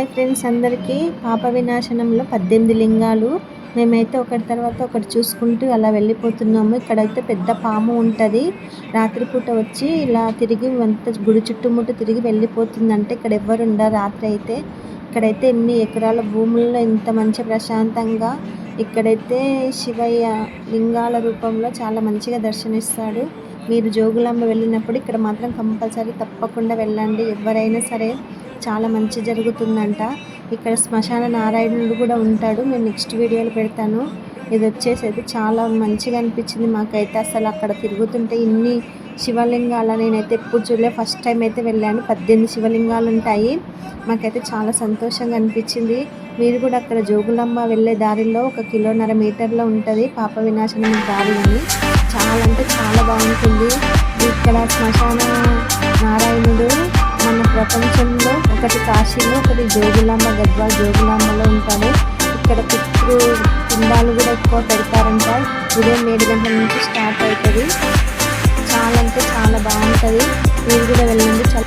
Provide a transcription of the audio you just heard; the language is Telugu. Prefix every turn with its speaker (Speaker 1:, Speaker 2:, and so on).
Speaker 1: హాయ్ ఫ్రెండ్స్ అందరికీ. పాప వినాశనంలో పద్దెనిమిది లింగాలు. మేమైతే ఒకటి తర్వాత ఒకటి చూసుకుంటూ అలా వెళ్ళిపోతున్నాము. ఇక్కడైతే పెద్ద పాము ఉంటుంది. రాత్రిపూట వచ్చి ఇలా తిరిగి అంత గుడి చుట్టుముట్టు తిరిగి వెళ్ళిపోతుందంటే ఇక్కడ ఎవ్వరు ఉండరు రాత్రి అయితే. ఇక్కడైతే ఎన్ని ఎకరాల భూముల్లో ఇంత మంచి ప్రశాంతంగా ఇక్కడైతే శివయ్య లింగాల రూపంలో చాలా మంచిగా దర్శనిస్తాడు. మీరు జోగులాంబ వెళ్ళినప్పుడు ఇక్కడ మాత్రం కంపల్సరీ తప్పకుండా వెళ్ళండి. ఎవరైనా సరే చాలా మంచి జరుగుతుందంట. ఇక్కడ శ్మశాన నారాయణుడు కూడా ఉంటాడు. నేను నెక్స్ట్ వీడియోలో పెడతాను. ఇది వచ్చేసి అయితే చాలా మంచిగా అనిపించింది మాకైతే. అసలు అక్కడ తిరుగుతుంటే ఇన్ని శివలింగాల నేనైతే ఎప్పుడు చూడలే. ఫస్ట్ టైం అయితే వెళ్ళాను. పద్దెనిమిది శివలింగాలు ఉంటాయి. మాకైతే చాలా సంతోషంగా అనిపించింది. మీరు కూడా అక్కడ జోగులమ్మ వెళ్ళే దారిలో ఒక కిలోన్నర మీటర్లో ఉంటుంది. పాప వినాశనం దారి అని చాలా అంటే చాలా బాగుంటుంది. ఇక్కడ శ్మశాన నారాయణుడు మన ప్రపంచం ఒకటి కాశీలో ఒకటి జోగులాంబ గద్వాల్ జోగులాంబలో ఉంటాడు ఇక్కడ పితృ పిండాలు కూడా ఎక్కువ పెడతారంట. ఉదయం ఏడు గంటల నుంచి స్టార్ట్ అవుతుంది. చాలా అంటే చాలా బాగుంటుంది. మీరు కూడా వెళ్ళండి. చాలా